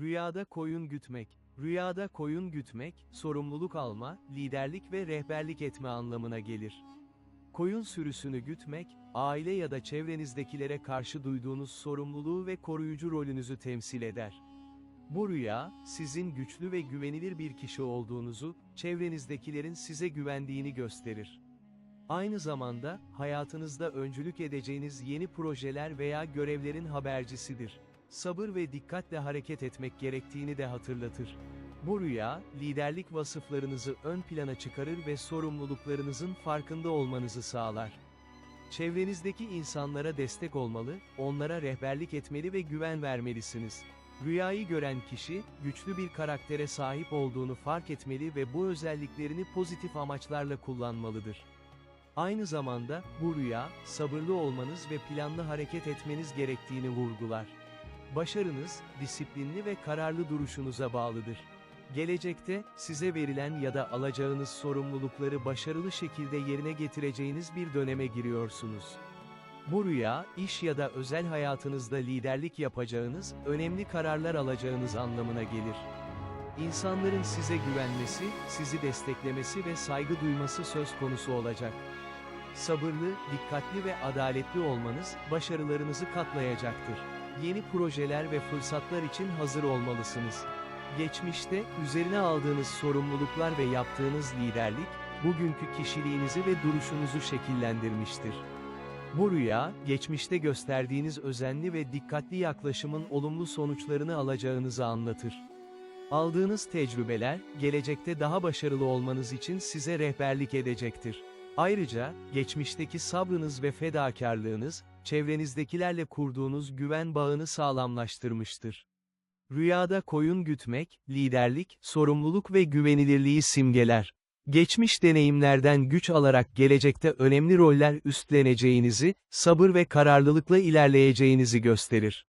Rüyada koyun gütmek. Rüyada koyun gütmek, sorumluluk alma, liderlik ve rehberlik etme anlamına gelir. Koyun sürüsünü gütmek, aile ya da çevrenizdekilere karşı duyduğunuz sorumluluğu ve koruyucu rolünüzü temsil eder. Bu rüya, sizin güçlü ve güvenilir bir kişi olduğunuzu, çevrenizdekilerin size güvendiğini gösterir. Aynı zamanda, hayatınızda öncülük edeceğiniz yeni projeler veya görevlerin habercisidir. Sabır ve dikkatle hareket etmek gerektiğini de hatırlatır. Bu rüya, liderlik vasıflarınızı ön plana çıkarır ve sorumluluklarınızın farkında olmanızı sağlar. Çevrenizdeki insanlara destek olmalı, onlara rehberlik etmeli ve güven vermelisiniz. Rüyayı gören kişi, güçlü bir karaktere sahip olduğunu fark etmeli ve bu özelliklerini pozitif amaçlarla kullanmalıdır. Aynı zamanda, bu rüya, sabırlı olmanız ve planlı hareket etmeniz gerektiğini vurgular. Başarınız, disiplinli ve kararlı duruşunuza bağlıdır. Gelecekte, size verilen ya da alacağınız sorumlulukları başarılı şekilde yerine getireceğiniz bir döneme giriyorsunuz. Bu rüya, iş ya da özel hayatınızda liderlik yapacağınız, önemli kararlar alacağınız anlamına gelir. İnsanların size güvenmesi, sizi desteklemesi ve saygı duyması söz konusu olacak. Sabırlı, dikkatli ve adaletli olmanız, başarılarınızı katlayacaktır. Yeni projeler ve fırsatlar için hazır olmalısınız. Geçmişte, üzerine aldığınız sorumluluklar ve yaptığınız liderlik, bugünkü kişiliğinizi ve duruşunuzu şekillendirmiştir. Bu rüya, geçmişte gösterdiğiniz özenli ve dikkatli yaklaşımın olumlu sonuçlarını alacağınızı anlatır. Aldığınız tecrübeler, gelecekte daha başarılı olmanız için size rehberlik edecektir. Ayrıca, geçmişteki sabrınız ve fedakarlığınız, çevrenizdekilerle kurduğunuz güven bağını sağlamlaştırmıştır. Rüyada koyun gütmek, liderlik, sorumluluk ve güvenilirliği simgeler. Geçmiş deneyimlerden güç alarak gelecekte önemli roller üstleneceğinizi, sabır ve kararlılıkla ilerleyeceğinizi gösterir.